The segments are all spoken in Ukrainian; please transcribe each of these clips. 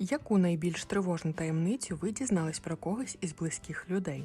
Яку найбільш тривожну таємницю ви дізнались про когось із близьких людей?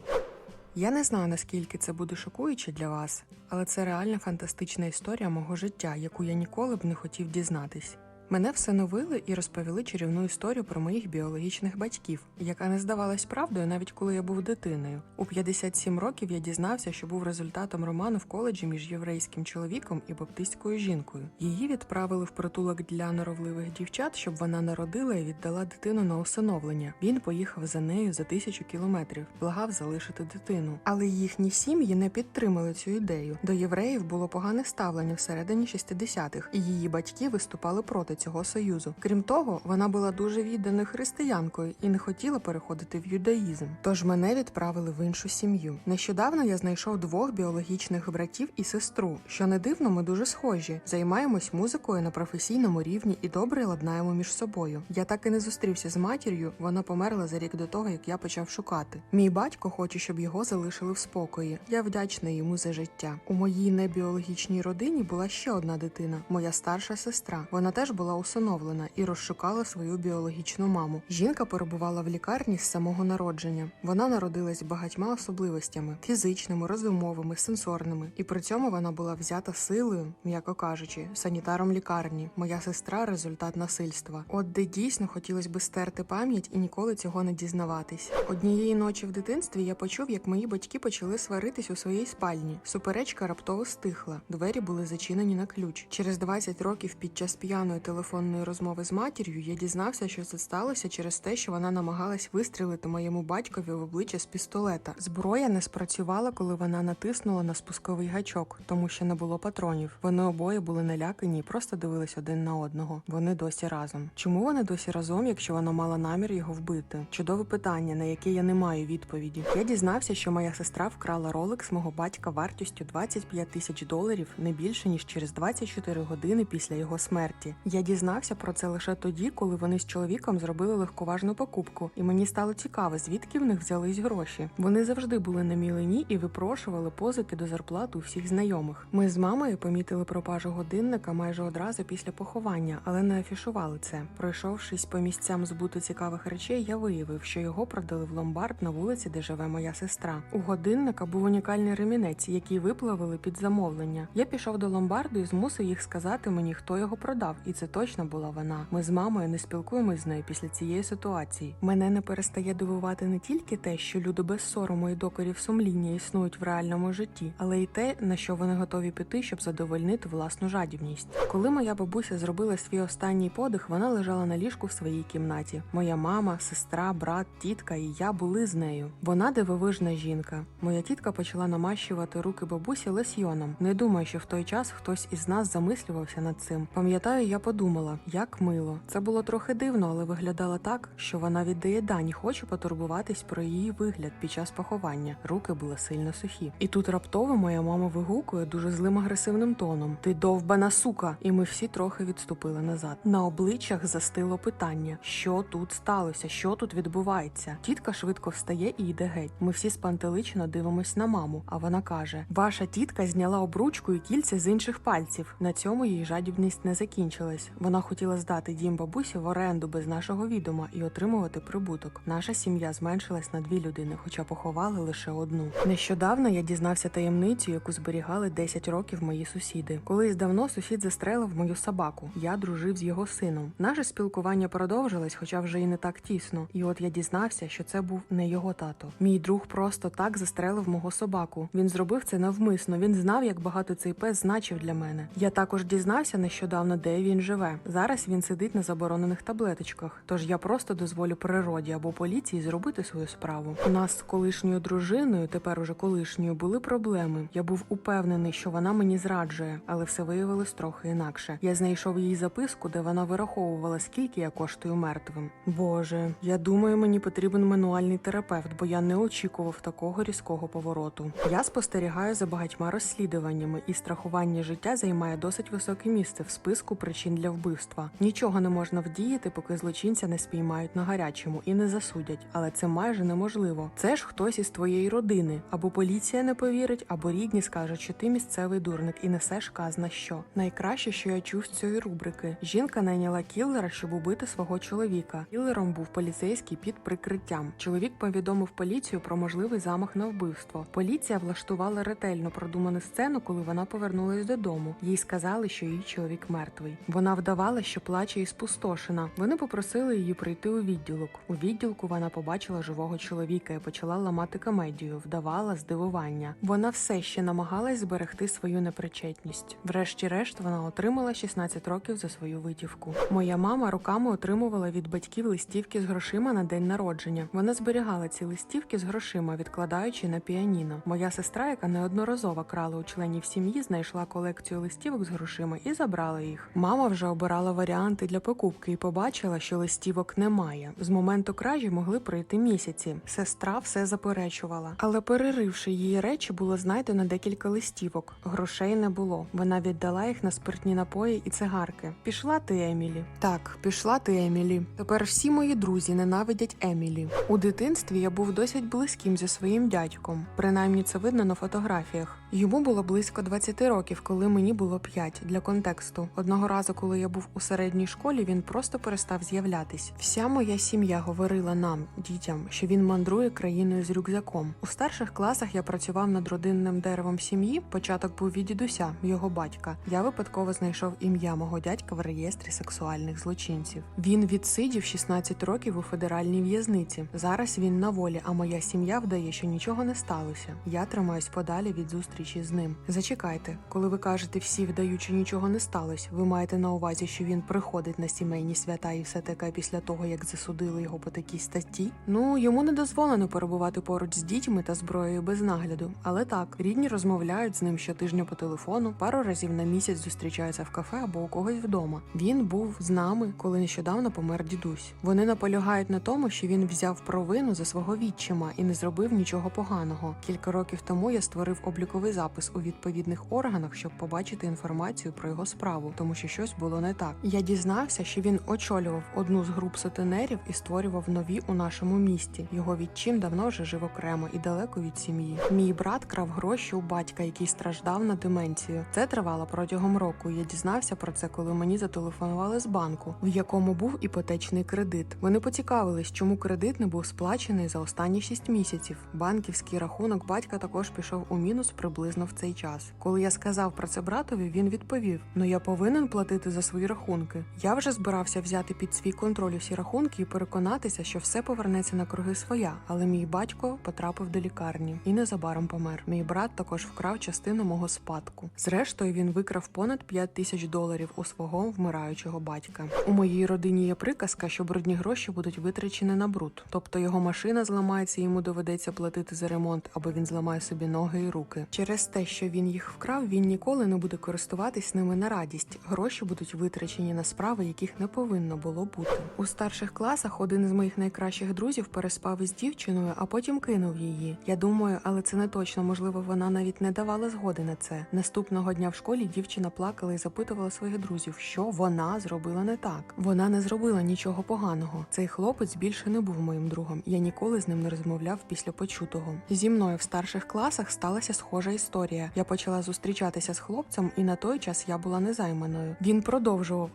Я не знаю, наскільки це буде шокуюче для вас, але це реальна фантастична історія мого життя, яку я ніколи б не хотів дізнатись. Мене всиновили і розповіли чарівну історію про моїх біологічних батьків, яка не здавалась правдою навіть коли я був дитиною. У 57 років я дізнався, що був результатом роману в коледжі між єврейським чоловіком і баптистською жінкою. Її відправили в притулок для норовливих дівчат, щоб вона народила і віддала дитину на усиновлення. Він поїхав за нею за тисячу кілометрів, благав залишити дитину. Але їхні сім'ї не підтримали цю ідею. До євреїв було погане ставлення всередині 60-х, і її батьки виступали проти цього союзу. Крім того, вона була дуже відданою християнкою і не хотіла переходити в юдаїзм. Тож мене відправили в іншу сім'ю. Нещодавно я знайшов двох біологічних братів і сестру. Що не дивно, ми дуже схожі. Займаємось музикою на професійному рівні і добре ладнаємо між собою. Я так і не зустрівся з матір'ю. Вона померла за рік до того, як я почав шукати. Мій батько хоче, щоб його залишили в спокої. Я вдячна йому за життя. У моїй небіологічній родині була ще одна дитина, моя старша сестра. Вона теж була усиновлена і розшукала свою біологічну маму. Жінка перебувала в лікарні з самого народження. Вона народилась багатьма особливостями: фізичними, розумовими, сенсорними. І при цьому вона була взята силою, м'яко кажучи, санітаром лікарні. Моя сестра результат насильства. От де дійсно хотілося би стерти пам'ять і ніколи цього не дізнаватись. Однієї ночі в дитинстві я почув, як мої батьки почали сваритись у своїй спальні. Суперечка раптово стихла. Двері були зачинені на ключ. Через 20 років під час п'яної телефонної розмови з матір'ю я дізнався, що це сталося через те, що вона намагалась вистрілити моєму батькові в обличчя з пістолета. Зброя не спрацювала, коли вона натиснула на спусковий гачок, тому що не було патронів. Вони обоє були налякані і просто дивились один на одного. Вони досі разом. Чому вони досі разом, якщо вона мала намір його вбити? Чудове питання, на яке я не маю відповіді. Я дізнався, що моя сестра вкрала ролик з мого батька вартістю 25 тисяч доларів не більше ніж через 24 години після його смерті. Я дізнався про це лише тоді, коли вони з чоловіком зробили легковажну покупку, і мені стало цікаво, звідки в них взялись гроші. Вони завжди були на мілені і випрошували позики до зарплат у всіх знайомих. Ми з мамою помітили пропажу годинника майже одразу після поховання, але не афішували це. Пройшовшись по місцям збуту цікавих речей, я виявив, що його продали в ломбард на вулиці, де живе моя сестра. У годинника був унікальний ремінець, який виплавили під замовлення. Я пішов до ломбарду і змусив їх сказати мені, хто його продав, і це точно була вона. Ми з мамою не спілкуємось з нею після цієї ситуації. Мене не перестає дивувати не тільки те, що люди без сорому і докорів сумління існують в реальному житті, але й те, на що вони готові піти, щоб задовольнити власну жадібність. Коли моя бабуся зробила свій останній подих, вона лежала на ліжку в своїй кімнаті. Моя мама, сестра, брат, тітка і я були з нею. Вона дивовижна жінка. Моя тітка почала намащувати руки бабусі лосьйоном. Не думаю, що в той час хтось із нас замислювався над цим. Пам'ятаю, я подумала, як мило. Це було трохи дивно, але виглядало так, що вона віддає дані, хоче потурбуватись про її вигляд під час поховання. Руки були сильно сухі. І тут раптово моя мама вигукує дуже злим агресивним тоном: Ти довбана сука! І ми всі трохи відступили назад. На обличчях застило питання: що тут сталося, що тут відбувається. Тітка швидко встає і йде геть. Ми всі спантеличено дивимось на маму. А вона каже: Ваша тітка зняла обручку і кільця з інших пальців. На цьому її жадібність не закінчилась. Вона хотіла здати дім бабусі в оренду без нашого відома і отримувати прибуток. Наша сім'я зменшилась на дві людини, хоча поховали лише одну. Нещодавно я дізнався таємницю, яку зберігали 10 років мої сусіди. Колись давно сусід застрелив мою собаку. Я дружив з його сином. Наше спілкування продовжилось, хоча вже і не так тісно. І от я дізнався, що це був не його тато. Мій друг просто так застрелив мого собаку. Він зробив це навмисно. Він знав, як багато цей пес значив для мене. Я також дізнався нещодавно, де він живе. Зараз він сидить на заборонених таблеточках. Тож я просто дозволю природі або поліції зробити свою справу. У нас з колишньою дружиною, тепер уже колишньою, були проблеми. Я був упевнений, що вона мені зраджує, але все виявилось трохи інакше. Я знайшов її записку, де вона вираховувала, скільки я коштую мертвим. Боже, я думаю, мені потрібен мануальний терапевт, бо я не очікував такого різкого повороту. Я спостерігаю за багатьма розслідуваннями, і страхування життя займає досить високе місце в списку причин для вбивства. Нічого не можна вдіяти, поки злочинця не спіймають на гарячому і не засудять. Але це майже неможливо. Це ж хтось із твоєї родини. Або поліція не повірить, або рідні скажуть, що ти місцевий дурник і несеш казна що. Найкраще, що я чув з цієї рубрики. Жінка найняла кіллера, щоб убити свого чоловіка. Кілером був поліцейський під прикриттям. Чоловік повідомив поліцію про можливий замах на вбивство. Поліція влаштувала ретельно продуману сцену, коли вона повернулась додому. Їй сказали, що її чоловік мертвий. Вона вдавала, що плаче і спустошена. Вони попросили її прийти у відділок. У відділку вона побачила живого чоловіка і почала ламати комедію, вдавала здивування. Вона все ще намагалась зберегти свою непричетність. Врешті-решт, вона отримала 16 років за свою витівку. Моя мама роками отримувала від батьків листівки з грошима на день народження. Вона зберігала ці листівки з грошима, відкладаючи на піаніно. Моя сестра, яка неодноразово крала у членів сім'ї, знайшла колекцію листівок з грошима і забрала їх. Мама вже обирала варіанти для покупки і побачила, що листівок немає. З моменту кражі могли пройти місяці. Сестра все заперечувала, але переривши її речі, було знайдено декілька листівок. Грошей не було. Вона віддала їх на спиртні напої і цигарки. Пішла ти, Емілі. Так, пішла ти, Емілі. Тепер всі мої друзі ненавидять Емілі. У дитинстві я був досить близьким зі своїм дядьком. Принаймні це видно на фотографіях. Йому було близько 20 років, коли мені було 5. Для контексту, одного разу, коли я був у середній школі, він просто перестав з'являтись. Вся моя сім'я говорила нам, дітям, що він мандрує країною з рюкзаком. У старших класах я працював над родинним деревом сім'ї. Початок був від дідуся, його батька. Я випадково знайшов ім'я мого дядька в реєстрі сексуальних злочинців. Він відсидів 16 років у федеральній в'язниці. Зараз він на волі, а моя сім'я вдає, що нічого не сталося. Я тримаюсь подалі від зустрічі з ним. Зачекайте, коли ви кажете всі вдають, що нічого не сталося. Ви маєте на увазі, що він приходить на сімейні свята і все таке після того, як засудили його по такій статті? Ну йому не дозволено перебувати поруч з дітьми та зброєю без нагляду. Але так, рідні розмовляють з ним щотижня по телефону, пару разів на місяць зустрічаються в кафе або у когось вдома. Він був з нами, коли нещодавно помер дідусь. Вони наполягають на тому, що він взяв провину за свого відчима і не зробив нічого поганого. Кілька років тому я створив обліковий запис у відповідних органах, щоб побачити інформацію про його справу, тому що щось було не так. Я дізнався, що він очолював одну з груп сутенерів і створював нові у нашому місті. Його відчим давно вже жив окремо і далеко від сім'ї. Мій брат крав гроші у батька, який страждав на деменцію. Це тривало протягом року. Я дізнався про це, коли мені зателефонували з банку, в якому був іпотечний кредит. Вони поцікавились, чому кредит не був сплачений за останні 6 місяців. Банківський рахунок батька також пішов у мінус приблизно в цей час. Коли я сказав про це братові, він відповів: Ну я повинен платити за свої рахунки. Я вже збирався взяти під свій контроль усі рахунки і переконатися, що все повернеться на круги своя. Але мій батько потрапив до лікарні і незабаром помер. Мій брат також вкрав частину мого спадку. Зрештою, він викрав понад 5 тисяч доларів у свого вмираючого батька. У моїй родині є приказка, що брудні гроші будуть витрачені на бруд. Тобто його машина зламається, йому доведеться платити за ремонт, або він зламає собі ноги і руки. Через те, що він їх вкрав, він ніколи не буде користуватись ними на радість. Гроші будуть витрачені на справи, яких не повинно було бути. У старших класах один із моїх найкращих друзів переспав із дівчиною, а потім кинув її. Я думаю, але це не точно. Можливо, вона навіть не давала згоди на це. Наступного дня в школі дівчина плакала і запитувала своїх друзів, що вона зробила не так. Вона не зробила нічого поганого. Цей хлопець більше не був моїм другом. Я ніколи з ним не розмовляв після почутого. Зі мною в старших класах сталася схожа історія. Я почала зустрічатися з хлопцем, і на той час я була незайманою. Він продовжував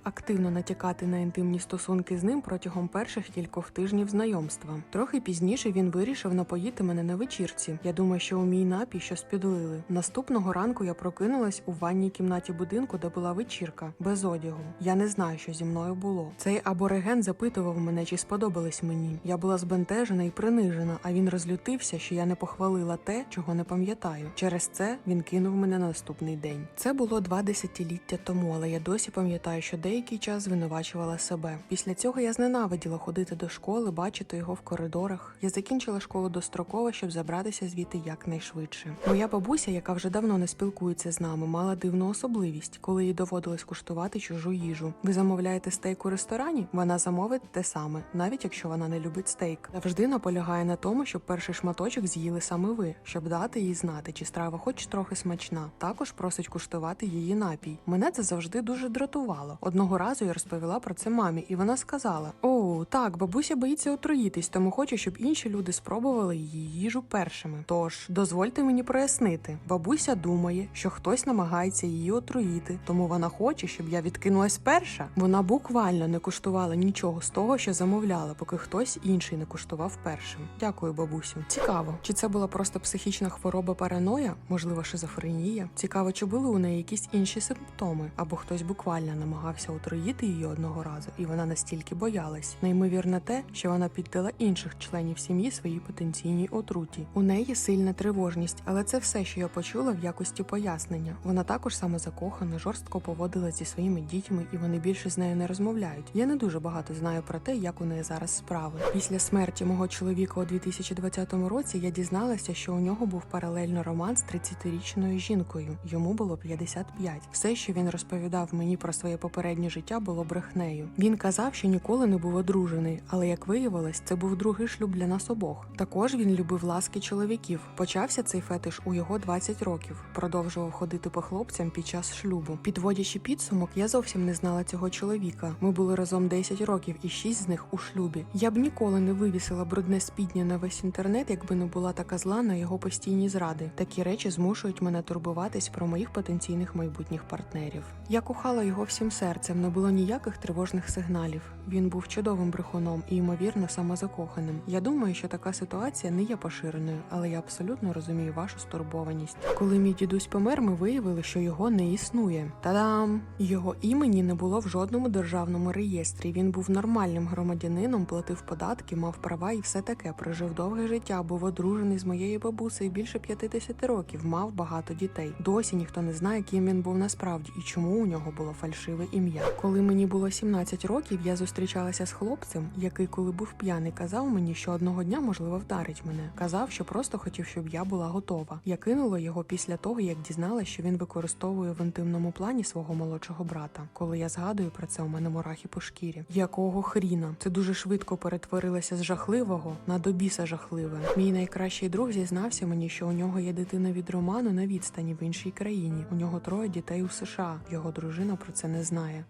активно натякати на інтимні стосунки з ним протягом перших кількох тижнів знайомства. Трохи пізніше він вирішив напоїти мене на вечірці. Я думаю, що у мій напій щось підлили. Наступного ранку я прокинулась у ванній кімнаті будинку, де була вечірка, без одягу. Я не знаю, що зі мною було. Цей абориген запитував мене, чи сподобались мені. Я була збентежена і принижена, а він розлютився, що я не похвалила те, чого не пам'ятаю. Через це він кинув мене на наступний день. Це було два десятиліття тому, але я досі пам'ятаю, що деякий час звинувачувала себе. Після цього я зненавиділа ходити до школи, бачити його в коридорах. Я закінчила школу достроково, щоб забратися звідти якнайшвидше. Моя бабуся, яка вже давно не спілкується з нами, мала дивну особливість, коли їй доводилось куштувати чужу їжу. Ви замовляєте стейк у ресторані? Вона замовить те саме, навіть якщо вона не любить стейк. Завжди наполягає на тому, щоб перший шматочок з'їли саме ви, щоб дати їй знати, чи страва хоч трохи смачна. Також просить куштувати її напій. Мене це завжди дуже дратувало. Дратувало. Одного разу я розповіла про це мамі, і вона сказала: О, так, бабуся боїться отруїтись, тому хоче, щоб інші люди спробували її їжу першими. Тож дозвольте мені прояснити, бабуся думає, що хтось намагається її отруїти, тому вона хоче, щоб я відкинулась перша. Вона буквально не куштувала нічого з того, що замовляла, поки хтось інший не куштував першим. Дякую, бабусю. Цікаво, чи це була просто психічна хвороба параноя, можливо, шизофренія. Цікаво, чи були у неї якісь інші симптоми, або хтось буквально намагався отруїти її одного разу, і вона настільки боялась. Неймовірно те, що вона піддала інших членів сім'ї своїй потенційній отруті. У неї сильна тривожність, але це все, що я почула в якості пояснення. Вона також самозакохана, жорстко поводила зі своїми дітьми, і вони більше з нею не розмовляють. Я не дуже багато знаю про те, як у неї зараз справи. Після смерті мого чоловіка у 2020 році я дізналася, що у нього був паралельно роман з 30-річною жінкою. Йому було 55. Все, що він розповідав мені про своє попереднє життя, було брехнею. Він казав, що ніколи не був одружений, але як виявилось, це був другий шлюб для нас обох. Також він любив ласки чоловіків. Почався цей фетиш у його 20 років. Продовжував ходити по хлопцям під час шлюбу. Підводячи підсумок, я зовсім не знала цього чоловіка. Ми були разом 10 років, і 6 з них у шлюбі. Я б ніколи не вивісила брудне спідня на весь інтернет, якби не була така зла на його постійні зради. Такі речі змушують мене турбуватись про моїх потенційних майбутніх партнерів. Я кохала його всім серцем, не було ніяких тривожних сигналів. Він був чудовим брехуном і ймовірно самозакоханим. Я думаю, що така ситуація не є поширеною, але я абсолютно розумію вашу стурбованість. Коли мій дідусь помер, ми виявили, що його не існує. Та-дам! Його імені не було в жодному державному реєстрі. Він був нормальним громадянином, платив податки, мав права і все таке. Прожив довге життя, був одружений з моєю бабусею більше 50 років, мав багато дітей. Досі ніхто не знає, ким він був насправді і чому у нього було фальшиве ім'я. Коли мені було 17 років, я зустрічалася з хлопцем, який, коли був п'яний, казав мені, що одного дня можливо вдарить мене. Казав, що просто хотів, щоб я була готова. Я кинула його після того, як дізналася, що він використовує в інтимному плані свого молодшого брата. Коли я згадую про це, у мене мурахи по шкірі. Якого хріна? Це дуже швидко перетворилося з жахливого на до біса жахливе. Мій найкращий друг зізнався мені, що у нього є дитина від роману на відстані в іншій країні. У нього троє дітей у США. Його дружина про це не знає.